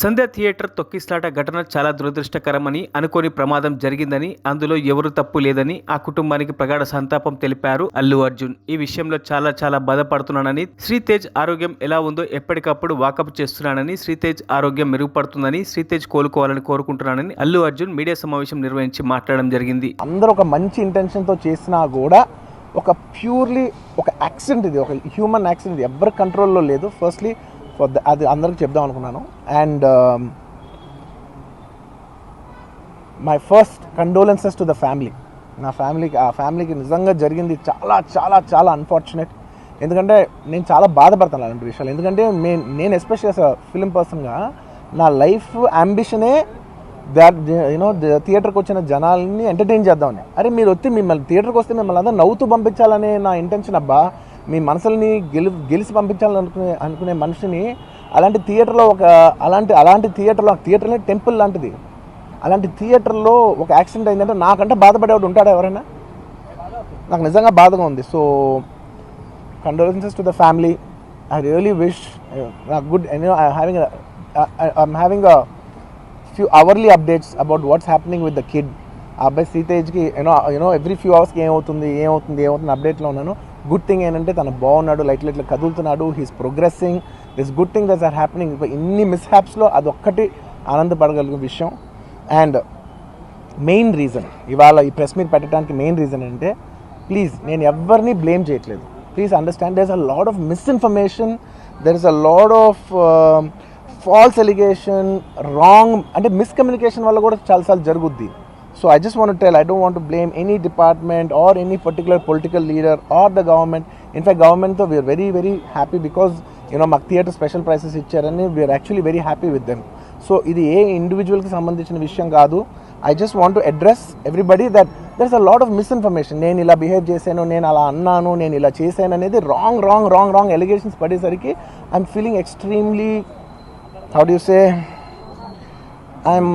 సంధ్య theatre తొక్కిస్లాట ఘటన చాలా దురదృష్టకరమని అనుకోని ప్రమాదం జరిగిందని అందులో ఎవరు తప్పు లేదని ఆ కుటుంబానికి ప్రగాఢ సంతాపం తెలిపారు అల్లు అర్జున్. ఈ విషయంలో చాలా చాలా బాధపడుతున్నానని శ్రీతేజ్ ఆరోగ్యం ఎలా ఉందో ఎప్పటికప్పుడు వాకప్ చేస్తున్నానని శ్రీతేజ్ ఆరోగ్యం మెరుగుపడుతుందని శ్రీతేజ్ కోలుకోవాలని కోరుకుంటున్నానని అల్లు అర్జున్ మీడియా సమావేశం నిర్వహించి మాట్లాడడం జరిగింది. అందరూ ఒక మంచి ఇంటెన్షన్తో చేసినా కూడా ఒక ప్యూర్లీ ఒక యాక్సిడెంట్ ఇది ఒక హ్యూమన్ యాక్సిడెంట్ ఇది. ఎవరి కంట్రోల్లో లేదు. ఫస్ట్లీ అది అందరికి చెప్దాం అనుకున్నాను. And my first condolences to the family నా ఫ్యామిలీకి ఆ ఫ్యామిలీకి నిజంగా జరిగింది చాలా చాలా చాలా అన్ఫార్చునేట్ ఎందుకంటే నేను చాలా బాధపడతాను అలాంటి విషయాలు. ఎందుకంటే నేను నేను ఎస్పెషల్ ఫిలిం పర్సన్గా నా లైఫ్ అంబిషనే దాట్ యూనో థియేటర్కి వచ్చిన జనాల్ని ఎంటర్టైన్ చేద్దామని. అరే మీరు వచ్చి మిమ్మల్ని థియేటర్కి వస్తే మిమ్మల్ని అందరూ నవ్వుతూ పంపించాలనే నా ఇంటెన్షన్ అబ్బా. మీ మనసుల్ని గెలి గెలిచి పంపించాలని అనుకునే అనుకునే మనిషిని అలాంటి థియేటర్లో ఒక అలాంటి అలాంటి థియేటర్లో థియేటర్నే టెంపుల్ లాంటిది. అలాంటి థియేటర్లో ఒక యాక్సిడెంట్ అయిందంటే నాకంటే బాధపడేవాడు ఉంటాడా ఎవరైనా? నాకు నిజంగా బాధగా ఉంది. So condolences to the family I really wish good having I'm having a few hourly updates about what's happening with the kid ఆ అబ్బాయి సీతేజ్కి you know you know every few అవర్స్కి ఏమవుతుంది ఏమవుతుంది ఏమవుతుంది అప్డేట్లో ఉన్నాను. గుడ్ థింగ్ ఏంటంటే తను బాగున్నాడు లైట్ ఇట్లా కదులుతున్నాడు he's progressing this good thing this are happening ఇన్ని మిస్ హ్యాప్స్లో అదొక్కటి ఆనందపడగలిగే విషయం. అండ్ మెయిన్ రీజన్ ఇవాళ ఈ ప్రెస్ మీట్ పెట్టడానికి మెయిన్ రీజన్ um, అంటే ప్లీజ్ నేను ఎవరిని బ్లేమ్ చేయట్లేదు. Please understand there is a lot of misinformation there is a lot of false allegation wrong అంటే మిస్కమ్యూనికేషన్ వల్ల కూడా చాలాసార్లు జరుగుద్ది. So I just want tell I don't want blame any department or any particular political leader or the government in fact గవర్నమెంట్తో we are very very happy because you know మాకు theatre special prices ఇచ్చారని we are actually very happy with them so ఇది ఏ ఇండివిజువల్కి సంబంధించిన విషయం కాదు. I just want to address everybody that there is a lot of misinformation నేను ఇలా బిహేవ్ చేశాను నేను అలా అన్నాను నేను ఇలా చేశాను అనేది wrong wrong wrong wrong allegations పడేసరికి I'm feeling extremely how do say I'm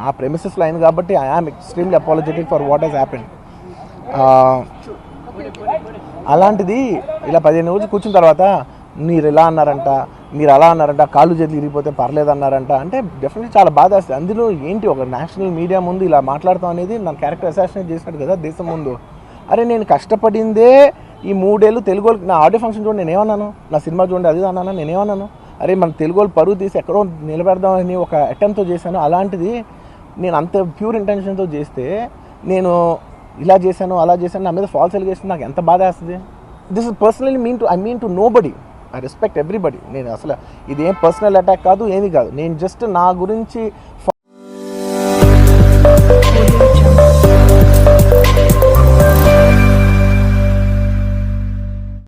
నా ప్రెమిసెస్లో అయింది కాబట్టి I am extremely apologetic for what has happen అలాంటిది ఇలా పదిహేను రోజులు కూర్చున్న తర్వాత మీరు ఇలా అన్నారంట మీరు అలా అన్నారంట కాళ్ళు చేతులు ఇరిగిపోతే పర్లేదు అన్నారంట అంటే డెఫినెట్లీ చాలా బాధ వేస్తుంది. అందులో ఏంటి ఒక నేషనల్ మీడియా ముందు ఇలా మాట్లాడతాం అనేది నా క్యారెక్టర్ అసాసినేట్ చేశాడు కదా దేశం ముందు. అరే నేను కష్టపడిందే ఈ మూడేళ్ళు తెలుగు వాళ్ళకి నా ఆడియో ఫంక్షన్ చూడండి నేనేమన్నాను నా సినిమా చూడండి అది అన్నాను? నేనేమన్నాను అరే మన తెలుగు వాళ్ళు పరువు తీసి ఎక్కడో నిలబెడదామని ఒక అటెంప్ట్తో చేశాను. అలాంటిది నేను అంత ప్యూర్ ఇంటెన్షన్తో చేస్తే నేను ఇలా చేశాను అలా చేశాను నా మీద ఫాల్స్ ఎలిగేషన్ నాకు ఎంత బాధ వేస్తుంది? This is personally mean to I mean to nobody I respect everybody నేను అసలు ఇదేం పర్సనల్ అటాక్ కాదు ఏమీ కాదు. నేను జస్ట్ నా గురించి